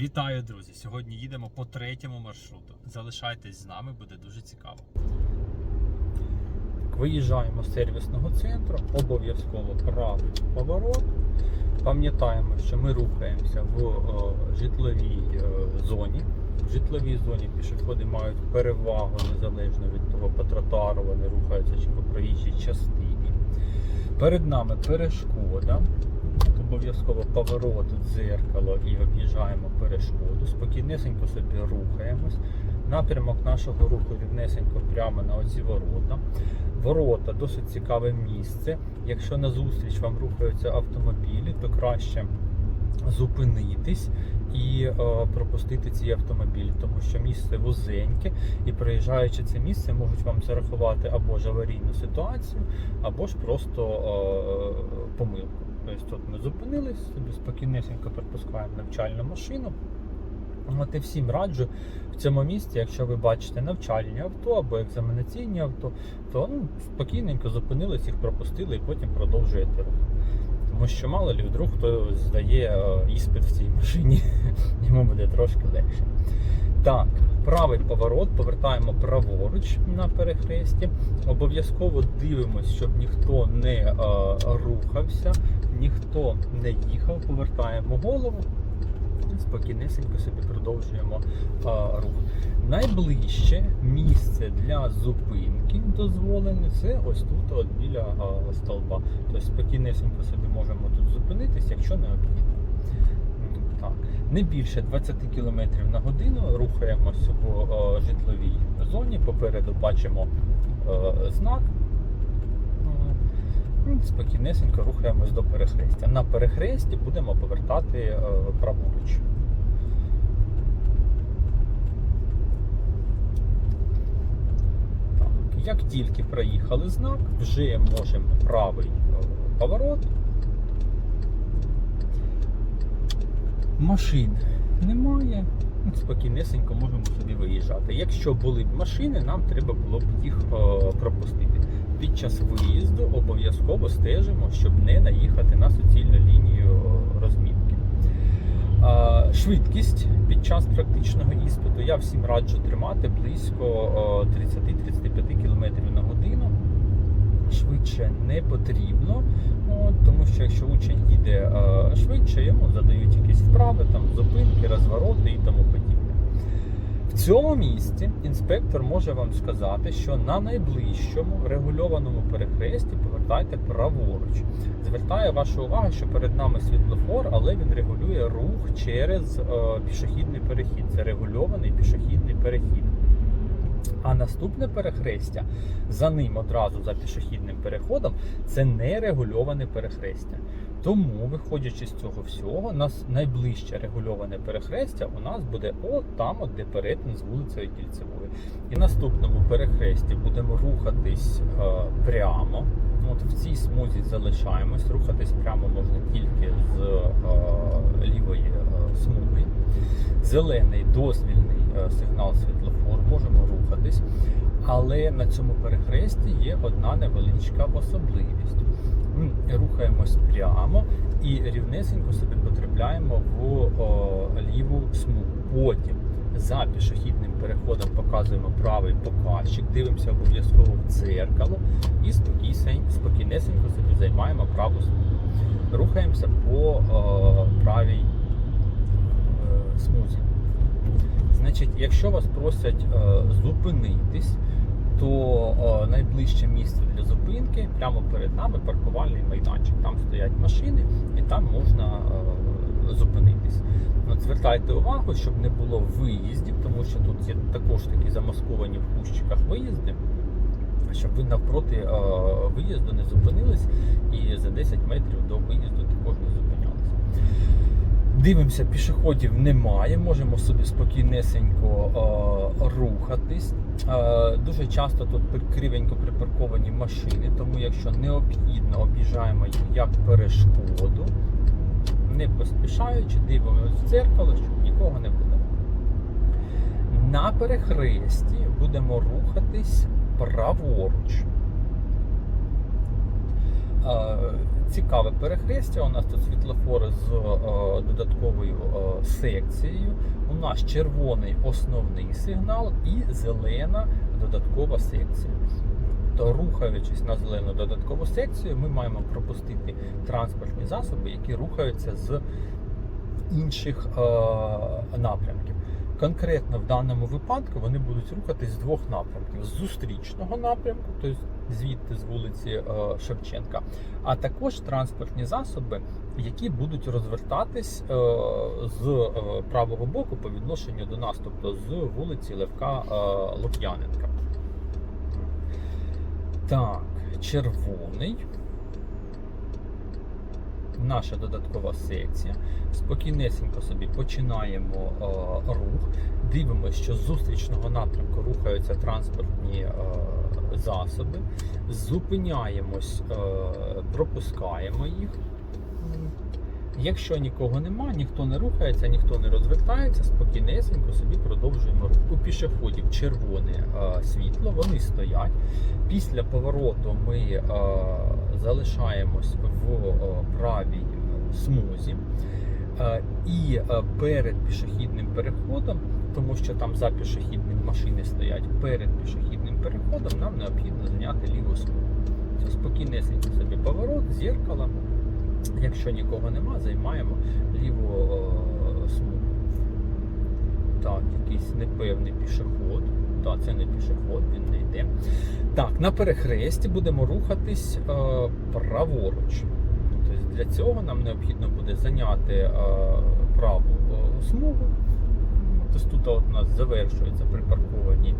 Вітаю, друзі! Сьогодні їдемо по третьому маршруту. Залишайтесь з нами, буде дуже цікаво. Виїжджаємо з сервісного центру, обов'язково правий поворот. Пам'ятаємо, що ми рухаємося в е, житловій е, зоні. В житловій зоні пішоходи мають перевагу незалежно від того, по тротуару вони рухаються чи по проїжджій частині. Перед нами перешкода. Обов'язково поворот, дзеркало і об'їжджаємо перешкоду. Спокійнесенько собі рухаємось. Напрямок нашого руху рівнесенько прямо на оці ворота. Ворота досить цікаве місце. Якщо назустріч вам рухаються автомобілі, то краще зупинитись і е, пропустити ці автомобілі, тому що місце вузеньке, і проїжджаючи це місце, можуть вам зарахувати або ж аварійну ситуацію, або ж просто е, помилку. Тобто тут ми зупинились, собі спокійнесенько пропускаємо навчальну машину. От і всім раджу в цьому місці, якщо ви бачите навчальні авто або екзаменаційні авто, то ну, спокійненько зупинились, їх пропустили і потім продовжуєте рух. Тому що мало лі вдруг хто здає е, іспит в цій машині, йому буде трошки легше. Так, правий поворот, повертаємо праворуч на перехресті. Обов'язково дивимось, щоб ніхто не е, рухався, ніхто не їхав. Повертаємо голову. Спокійнесенько собі продовжуємо а, рух. Найближче місце для зупинки дозволене це ось тут, от біля а, столба. Тобто спокійнесенько собі можемо тут зупинитись, якщо необхідно. Так. Не більше 20 км на годину рухаємось в житловій зоні. Попереду бачимо а, знак. М, Спокійнесенько рухаємось до перехрестя. На перехресті будемо повертати е, праворуч. Так, Як тільки проїхали знак, вже можемо правий е, поворот. Машин немає. Ну, Спокійнесенько можемо собі виїжджати. Якщо були б машини, нам треба було б їх е, пропустити. Під час виїзду обов'язково стежимо, щоб не наїхати на суцільну лінію е, розмітки. Е, Швидкість під час практичного іспиту я всім раджу тримати близько е, 30-35 км на годину. Швидше не потрібно, от, тому що якщо учень їде е, швидше, йому задають якісь вправи, там зупинки, розвороти і тому подібне. Цьому місці інспектор може вам сказати, що на найближчому регульованому перехресті повертайте праворуч. Звертає вашу увагу, що перед нами світлофор, але він регулює рух через е, пішохідний перехід. Це регульований пішохідний перехід. А наступне перехрестя за ним одразу за пішохідним переходом це нерегульоване перехрестя. Тому, виходячи з цього всього, нас найближче регульоване перехрестя у нас буде от там, от де перетин з вулицею Кільцевою. І наступному перехресті будемо рухатись е, прямо. От в цій смузі залишаємось. Рухатись прямо можна тільки з е, лівої е, смуги. Зелений дозвільний е, сигнал світлофор, можемо рухатись. Але на цьому перехресті є одна невеличка особливість. Рухаємось прямо і рівнесенько собі потрапляємо в о, ліву смугу. Потім за пішохідним переходом показуємо правий показчик, дивимося обов'язково в дзеркало і спокійнесенько собі займаємо праву смугу. Рухаємося по о, правій е, смузі. Значить, якщо вас просять е, зупинитись, то е, найближче місце для зупинки прямо перед нами паркувальний майданчик. Там стоять машини і там можна е, зупинитись. От звертайте увагу, щоб не було виїздів, тому що тут є також такі замасковані в кущиках виїзди. Щоб ви навпроти е, виїзду не зупинились і за 10 метрів до виїзду також не зупинялися. Дивимося, пішоходів немає, можемо собі спокійнесенько е, рухатись. Е, дуже часто тут кривенько припарковані машини, тому якщо необхідно, об'їжджаємо їх як перешкоду, не поспішаючи, дивимося в дзеркало, щоб нікого не було. На перехресті будемо рухатись праворуч. Е, Цікаве перехрестя. У нас тут світлофори з е, додатковою е, секцією. У нас червоний основний сигнал і зелена додаткова секція. То рухаючись на зелену додаткову секцію, ми маємо пропустити транспортні засоби, які рухаються з інших е, напрямків. Конкретно в даному випадку вони будуть рухатись з двох напрямків: з зустрічного напрямку, тобто звідти з вулиці е, Шевченка, а також транспортні засоби, які будуть розвертатись е, з е, правого боку по відношенню до нас, тобто з вулиці Левка Лук'яненка. Так, червоний. Наша додаткова секція. Спокійнесенько собі починаємо е, рух. Дивимося, що з зустрічного напрямку рухаються транспортні е, засоби. Зупиняємось, е, пропускаємо їх. Якщо нікого нема, ніхто не рухається, ніхто не розвертається, спокійнесенько собі продовжуємо рух. У пішоходів червоне е, світло, вони стоять. Після повороту ми е, залишаємось в е, правій е, смузі. Е, і е, перед пішохідним переходом, тому що там за пішохідним машини стоять, перед пішохідним переходом нам необхідно зайняти ліву смугу. Спокійнесенько собі поворот, зеркало. Якщо нікого нема, займаємо ліву смугу. Так, якийсь непевний пішоход. Так, це не пішоход, він не йде. Так, на перехресті будемо рухатись е, праворуч. Тобто для цього нам необхідно буде зайняти е, праву е, смугу. Тобто тут у нас завершуються припарковані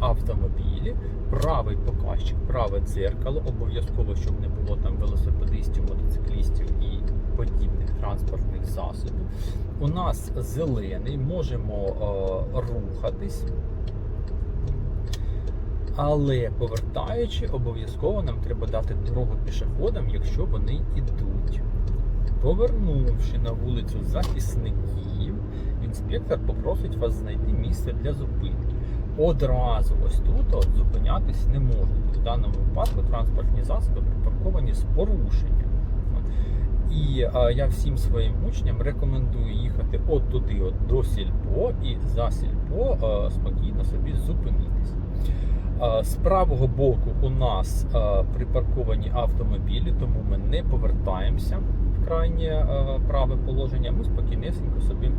автомобілі, правий показчик, праве дзеркало, обов'язково, щоб не було там велосипедистів, мотоциклістів і подібних транспортних засобів. У нас зелений, можемо е, рухатись. Але повертаючи, обов'язково нам треба дати дорогу пішоходам, якщо вони йдуть. Повернувши на вулицю захисників, інспектор попросить вас знайти місце для зупинки. Одразу ось тут от, зупинятись не можуть. В даному випадку транспортні засоби припарковані з порушенням. І а, я всім своїм учням рекомендую їхати от туди, от до сільпо, і за сільпо а, спокійно собі зупинитись. А, З правого боку у нас а, припарковані автомобілі, тому ми не повертаємося в крайнє а, праве положення. Ми спокійнесенько собі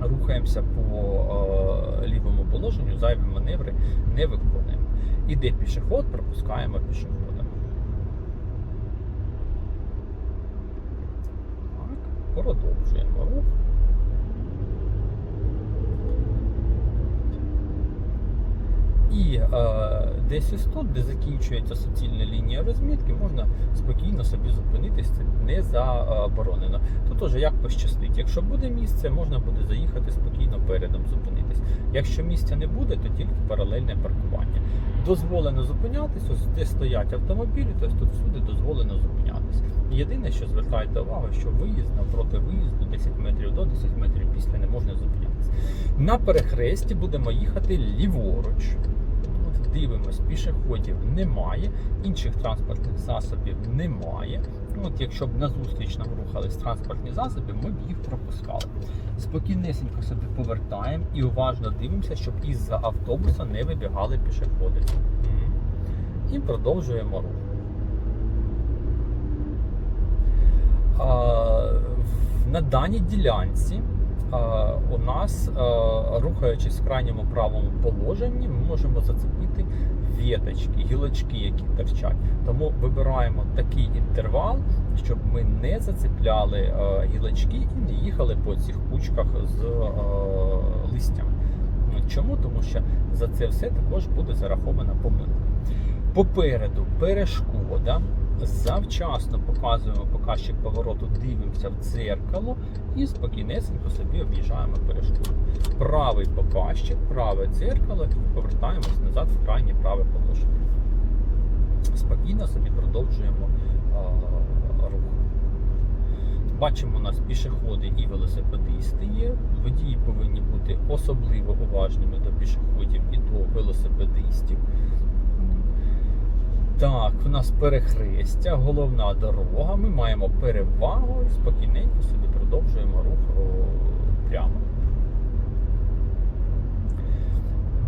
рухаємося по е, лівому положенню, зайві маневри не виконуємо. Іде пішоход, пропускаємо пішохода. Так, продовжуємо рух. Е, десь ось тут, де закінчується суцільна лінія розмітки, можна спокійно собі зупинитись, це не заборонено. Тут уже як пощастить. Якщо буде місце, можна буде заїхати спокійно передом зупинитись. Якщо місця не буде, то тільки паралельне паркування. Дозволено зупинятись, ось де стоять автомобілі, тобто тут всюди дозволено зупинятись. Єдине, що звертайте увагу, що виїзд навпроти виїзду 10 метрів до 10 метрів після не можна зупинятися. На перехресті будемо їхати ліворуч. Дивимось, пішоходів немає, інших транспортних засобів немає. От Якщо б назустріч нам рухались транспортні засоби, ми б їх пропускали. Спокійнесенько собі повертаємо і уважно дивимося, щоб із-за автобуса не вибігали пішоходи. І продовжуємо рух. А, на даній ділянці у нас, рухаючись в крайньому правому положенні, ми можемо зацепити віточки, гілочки, які торчать. Тому вибираємо такий інтервал, щоб ми не зацепляли гілочки і не їхали по цих кучках з а, листям. Ну, Чому? Тому що за це все також буде зарахована помилка. Попереду перешкода. Завчасно показуємо показчик повороту, дивимося в дзеркало і спокійнесенько собі об'їжджаємо перешкоду. Правий показчик, праве дзеркало і повертаємось назад в крайнє праве положення. Спокійно собі продовжуємо а, рух. Бачимо, у нас пішоходи і велосипедисти є. Водії повинні бути особливо уважними до пішоходів і до велосипедистів. Так, у нас перехрестя, головна дорога. Ми маємо перевагу і спокійненько собі продовжуємо рух прямо.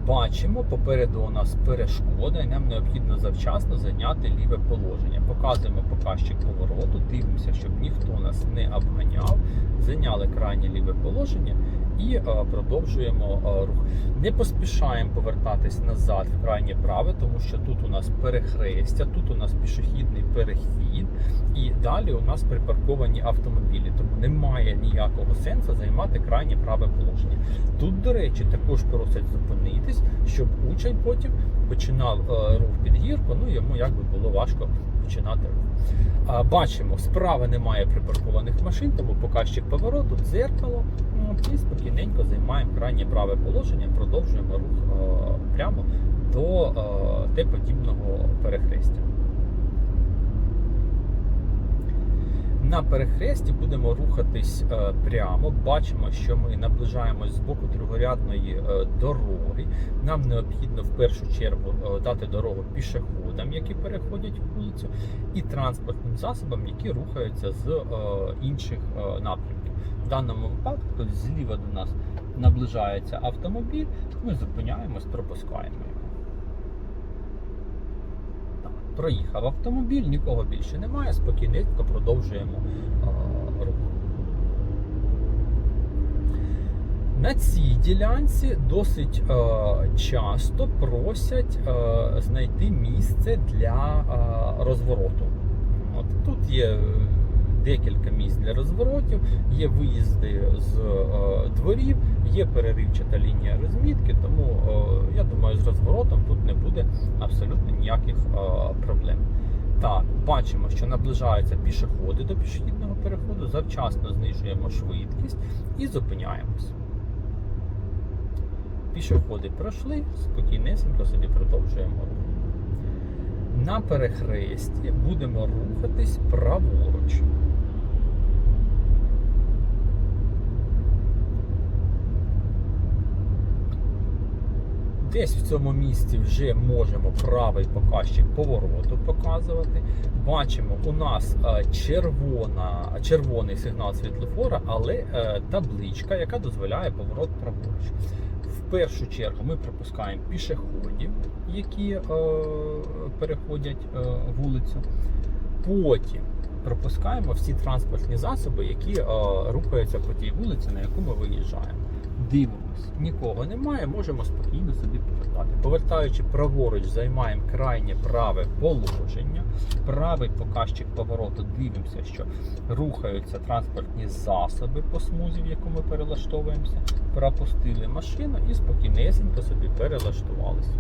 Бачимо, попереду у нас перешкода, і нам необхідно завчасно зайняти ліве положення. Показуємо показчик повороту, дивимося, щоб ніхто нас не обганяв. Зайняли крайнє ліве положення і е, продовжуємо е, рух. Не поспішаємо повертатись назад в крайнє праве, тому що тут у нас перехрестя, тут у нас пішохідний перехід, і далі у нас припарковані автомобілі. Тому немає ніякого сенсу займати крайнє праве положення. Тут, до речі, також просять зупинитись, щоб учень потім починав е, рух під гірку, ну йому якби було важко починати рух. Бачимо, справа немає припаркованих машин, тому показчик повороту, дзеркало. І спокійненько займаємо крайнє праве положення, продовжуємо рух е, прямо до е, Т-подібного перехрестя. На перехресті будемо рухатись е, прямо. Бачимо, що ми наближаємось з боку другорядної е, дороги. Нам необхідно в першу чергу е, дати дорогу пішоходам, які переходять вулицю, і транспортним засобам, які рухаються з е, інших е, напрямків. В даному випадку тобто зліва до нас наближається автомобіль, ми зупиняємось, пропускаємо його. Так, проїхав автомобіль, нікого більше немає, спокійненько продовжуємо рух. На цій ділянці досить е, часто просять е, знайти місце для е, розвороту. От, тут є декілька місць для розворотів, є виїзди з е, дворів, є переривчата лінія розмітки, тому е, я думаю, з розворотом тут не буде абсолютно ніяких е, проблем. Так, бачимо, що наближаються пішоходи до пішохідного переходу, завчасно знижуємо швидкість і зупиняємось. Пішоходи пройшли, спокійнесенько собі продовжуємо рух. На перехресті будемо рухатись праворуч. Десь в цьому місці вже можемо правий показчик повороту показувати. Бачимо, у нас е, червона, червоний сигнал світлофора, але е, табличка, яка дозволяє поворот праворуч. В першу чергу ми пропускаємо пішоходів, які е, переходять е, вулицю. Потім пропускаємо всі транспортні засоби, які е, рухаються по тій вулиці, на яку ми виїжджаємо. Дивимось, нікого немає, можемо спокійно собі повертати. Повертаючи праворуч, займаємо крайнє праве положення, правий показчик повороту, дивимося, що рухаються транспортні засоби по смузі, в яку ми перелаштовуємося. Пропустили машину і спокійнесенько собі перелаштувалися.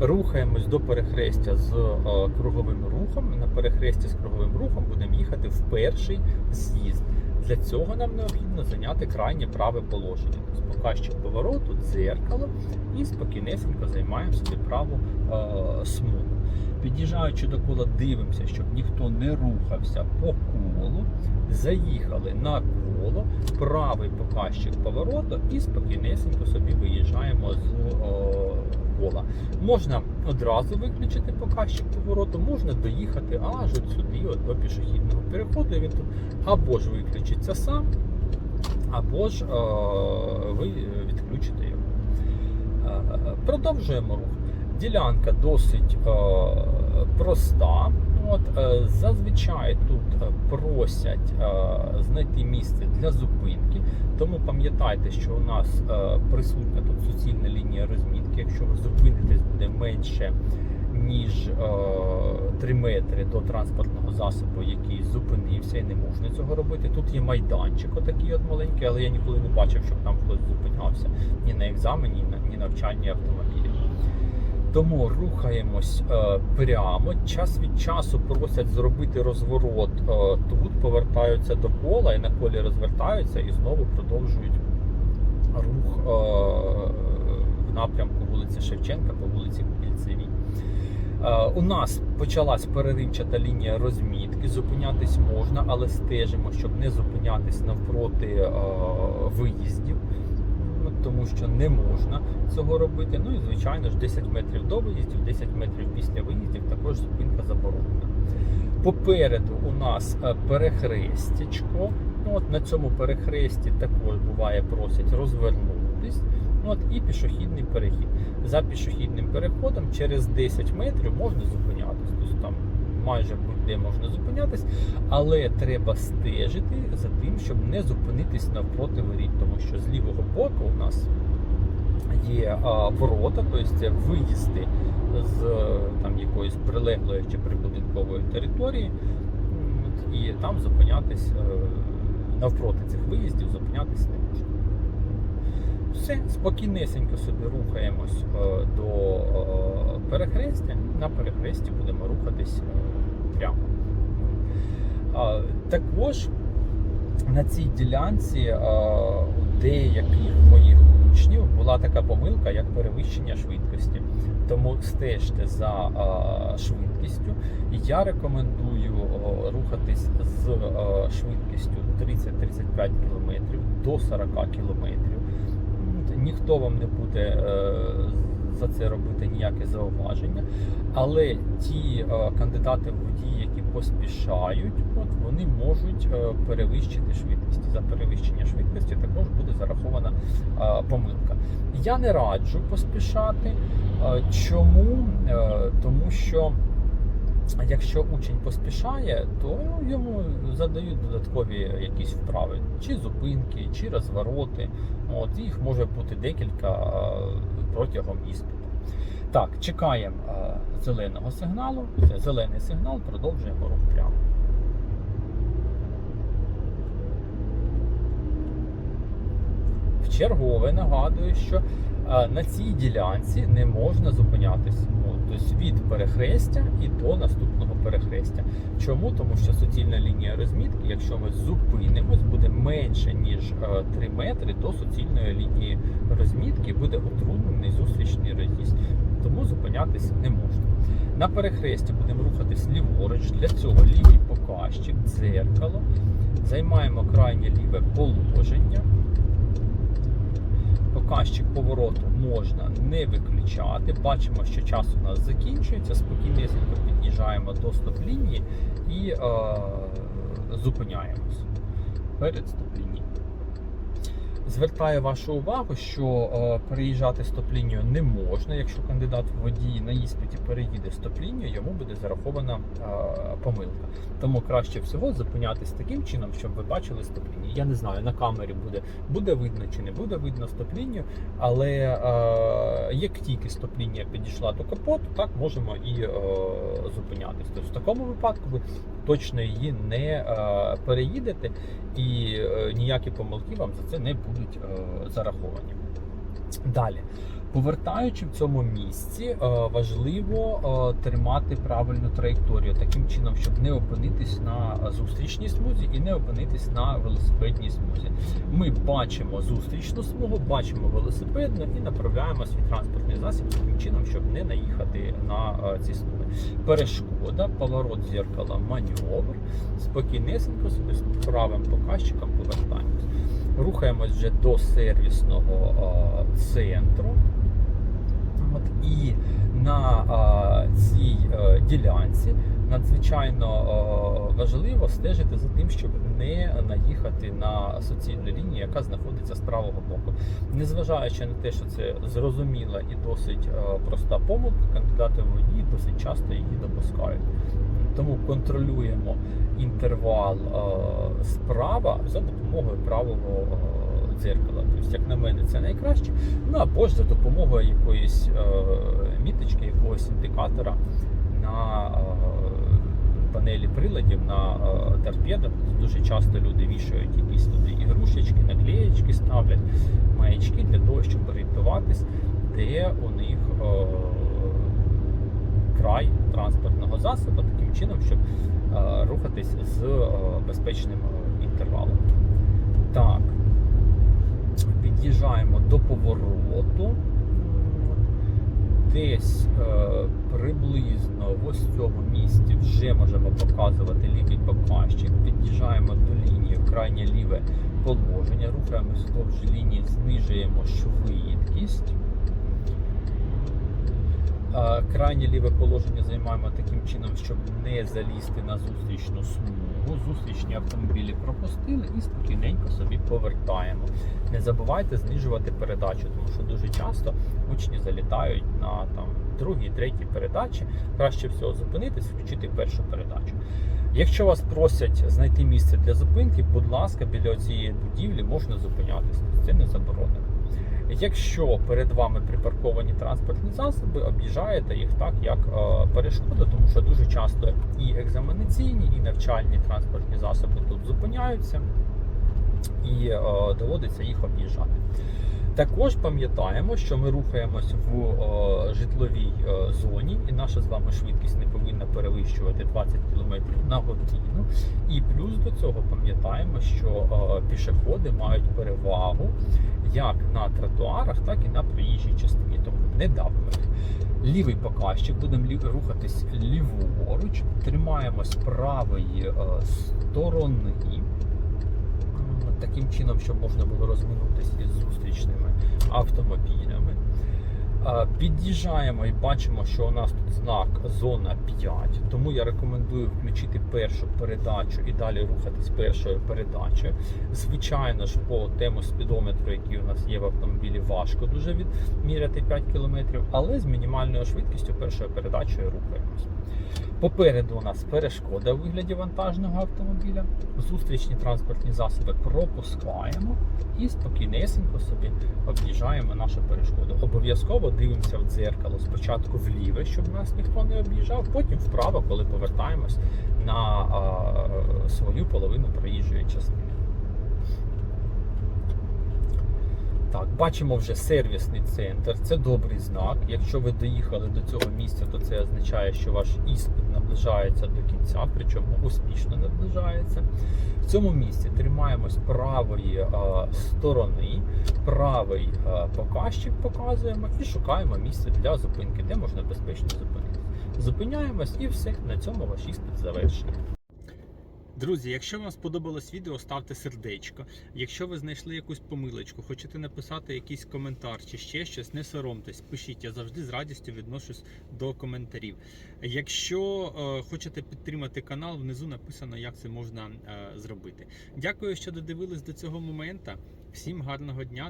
Рухаємось до перехрестя з е, круговим рухом. На перехресті з круговим рухом будемо їхати в перший з'їзд. Для цього нам необхідно зайняти крайнє праве положення. Тобто показчик повороту, дзеркало і спокійнесенько займаємо собі праву е, смугу. Під'їжджаючи до кола, дивимося, щоб ніхто не рухався по колу. Заїхали на коло, правий показчик повороту і спокійнесенько собі виїжджаємо з е, кола. Можна одразу виключити показчик повороту, можна доїхати аж от сюди, от до пішохідного переходу. Він тут або ж виключиться сам, або ж е, ви відключите його. Е, Продовжуємо рух. Ділянка досить е, проста. От, зазвичай тут просять знайти місце для зупинки, тому пам'ятайте, що у нас присутня тут суцільна лінія розмітки. Якщо ви зупинитесь, буде менше ніж е, 3 метри до транспортного засобу, який зупинився, і не можна цього робити. Тут є майданчик, отакий от маленький, але я ніколи не бачив, щоб там хтось зупинявся ні на екзамені, ні на, ні на автомобілів. Тому рухаємось е, прямо. Час від часу просять зробити розворот. Е, тут повертаються до кола і на колі розвертаються і знову продовжують рух е, в напрямку вулиці Шевченка по вулиці Кільцевій. Е, у нас почалась переривчата лінія розмітки. Зупинятись можна, але стежимо, щоб не зупинятись навпроти е, виїздів. тому що не можна цього робити. Ну і звичайно ж 10 метрів до виїздів, 10 метрів після виїздів також зупинка заборонена. Попереду у нас е, перехрестячко. Ну, от на цьому перехресті також буває просять розвернутись. От і пішохідний перехід. За пішохідним переходом через 10 метрів можна зупинятись. Тобто там майже будь-де можна зупинятись, але треба стежити за тим, щоб не зупинитись навпроти воріт, тому що з лівого боку у нас є а, ворота, тобто виїзди з там якоїсь прилеглої чи прибудинкової території, і там зупинятись е, навпроти цих виїздів зупинятись не можна. Все, спокійнесенько собі рухаємось е, до е, перехрестя. На перехресті будемо рухатись е, прямо. Також на цій ділянці у деяких моїх учнів була така помилка, як перевищення швидкості. Тому стежте за швидкістю. Я рекомендую рухатись з швидкістю 30-35 км до 40 км. Ніхто вам не буде е, за це робити ніяке зауваження. Але ті е, кандидати в водії, які поспішають, от вони можуть е, перевищити швидкість. За перевищення швидкості також буде зарахована помилка. Я не раджу поспішати. Чому? Тому що. Якщо учень поспішає, то йому задають додаткові якісь вправи, чи зупинки, чи розвороти. От їх може бути декілька протягом іспиту. Так, чекаємо зеленого сигналу. Це зелений сигнал, продовжуємо рух прямо. В чергове нагадую, що на цій ділянці не можна зупинятись. Тобто від перехрестя і до наступного перехрестя. Чому? Тому що суцільна лінія розмітки, якщо ми зупинимось, буде менше ніж е, 3 метри до суцільної лінії розмітки, буде утруднений зустрічний роз'їзд. Тому зупинятись не можна. На перехресті будемо рухатись ліворуч. Для цього лівий показчик, дзеркало. Займаємо крайнє ліве положення. Показчик повороту можна не виключати. Бачимо, що час у нас закінчується. Спокійнесенько під'їжджаємо до стоп-лінії і е, зупиняємось перед стоп-лінією. Звертаю вашу увагу, що е, переїжджати стоп-лінію не можна. Якщо кандидат в водії на іспиті переїде стоп-лінію, йому буде зарахована е, помилка. Тому краще всього зупинятись таким чином, щоб ви бачили стоп-лінію. Я не знаю, на камері буде, буде видно чи не буде видно стоп-лінію, але е, як тільки стоп-лінія підійшла до капоту, так можемо і е, зупинятись. Тобто в такому випадку ви точно її не е, переїдете і е, ніякі помилки вам за це не будуть е, зараховані. Далі. Повертаючи в цьому місці, важливо тримати правильну траєкторію таким чином, щоб не опинитись на зустрічній смузі і не опинитись на велосипедній смузі. Ми бачимо зустрічну смугу, бачимо велосипедну і направляємо свій транспортний засіб таким чином, щоб не наїхати на ці смуги. Перешкода, поворот зеркала, маневр. Спокійнесенько собі з правим показчиком повертаємось. Рухаємось вже до сервісного а, центру. От, і на а, цій а, ділянці надзвичайно е, важливо стежити за тим, щоб не наїхати на суцільну лінію, яка знаходиться з правого боку. Незважаючи на те, що це зрозуміла і досить е, проста помилка, кандидати в водії досить часто її допускають. Тому контролюємо інтервал е, справа за допомогою правого дзеркала. Тобто, як на мене, це найкраще. Ну або ж за допомогою якоїсь міточки, якогось індикатора на панелі приладів на е, торпедах. Дуже часто люди вішають якісь туди ігрушечки, наклеєчки ставлять, маячки для того, щоб орієнтуватись, де у них. Е, край транспортного засобу таким чином, щоб е, рухатись з безпечним інтервалом. Так, під'їжджаємо до повороту. Десь е, приблизно в ось цьому місці вже можемо показувати лівий показчик. Під'їжджаємо до лінії в крайнє ліве положення, рухаємось вздовж лінії, знижуємо швидкість. Е, Крайнє ліве положення займаємо таким чином, щоб не залізти на зустрічну смугу. Зустрічні автомобілі пропустили і спокійненько собі повертаємо. Не забувайте знижувати передачу, тому що дуже часто учні залітають на там другій, третій передачі. Краще всього зупинитись, включити першу передачу. Якщо вас просять знайти місце для зупинки, будь ласка, біля цієї будівлі можна зупинятися. Це не заборонено. Якщо перед вами припарковані транспортні засоби, об'їжджаєте їх так, як е, перешкода, тому що дуже часто і екзаменаційні, і навчальні транспортні засоби тут зупиняються і е, доводиться їх об'їжджати. Також пам'ятаємо, що ми рухаємось в е, житловій е, зоні, і наша з вами швидкість не повинна перевищувати 20 км на годину. І плюс до цього пам'ятаємо, що е, пішоходи мають перевагу як на тротуарах, так і на проїжджій частині. Тому не давимо. Лівий показчик, будемо лі- рухатись ліворуч, тримаємось правої е, сторони. Таким чином, щоб можна було розминутися із зустрічними автомобілями. Е, Під'їжджаємо і бачимо, що у нас тут знак зона 5, тому я рекомендую включити першу передачу і далі рухатись першою передачею. Звичайно ж, по тему спідометру, який у нас є в автомобілі, важко дуже відміряти 5 км, але з мінімальною швидкістю першою передачею рухаємось. Попереду у нас перешкода у вигляді вантажного автомобіля. Зустрічні транспортні засоби пропускаємо і спокійнесенько собі об'їжджаємо нашу перешкоду. Обов'язково дивимося в дзеркало спочатку вліве, щоб нас ніхто не об'їжджав, потім вправо, коли повертаємось на а, свою половину проїжджої частини. Так, бачимо вже сервісний центр. Це добрий знак. Якщо ви доїхали до цього місця, то це означає, що ваш іспит наближається до кінця, причому успішно наближається. В цьому місці тримаємось правої е, сторони, правий е, показчик показуємо і шукаємо місце для зупинки, де можна безпечно зупинитися. Зупиняємось і все. На цьому ваш іспит завершений. Друзі, якщо вам сподобалось відео, ставте сердечко. Якщо ви знайшли якусь помилочку, хочете написати якийсь коментар чи ще щось, не соромтесь, пишіть. Я завжди з радістю відношусь до коментарів. Якщо е, хочете підтримати канал, внизу написано, як це можна е, зробити. Дякую, що додивились до цього моменту. Всім гарного дня.